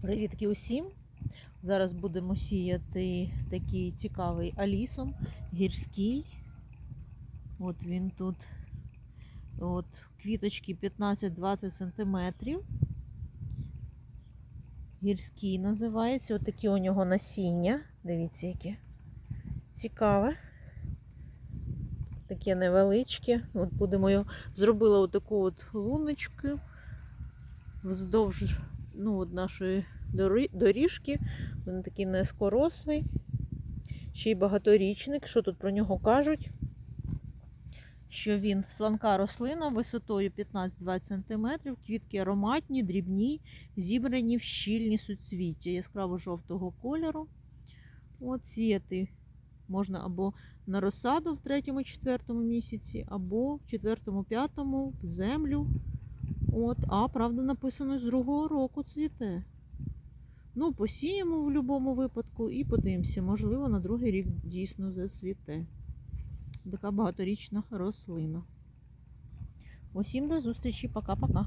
Привітки усім! Зараз будемо сіяти такий цікавий алісом, гірський. От він тут. От квіточки 15-20 см. Гірський називається. От такі у нього насіння. Дивіться, яке цікаве. Таке невеличке. От будемо його зробила отаку от луночку вздовж ну, от нашої доріжки. Він такий низькорослий, ще й багаторічник. Що тут про нього кажуть? Що він сланка рослина висотою 15-20 см, квітки ароматні, дрібні, зібрані в щільні суцвіття яскраво-жовтого кольору. От сіяти можна або на розсаду в 3-4 місяці, або в 4-5 в землю. От, а правда написано з другого року цвіте. Ну, посіємо в будь-якому випадку і подивимося, можливо, на другий рік дійсно зацвіте. Така багаторічна рослина. Усім до зустрічі, пока-пока.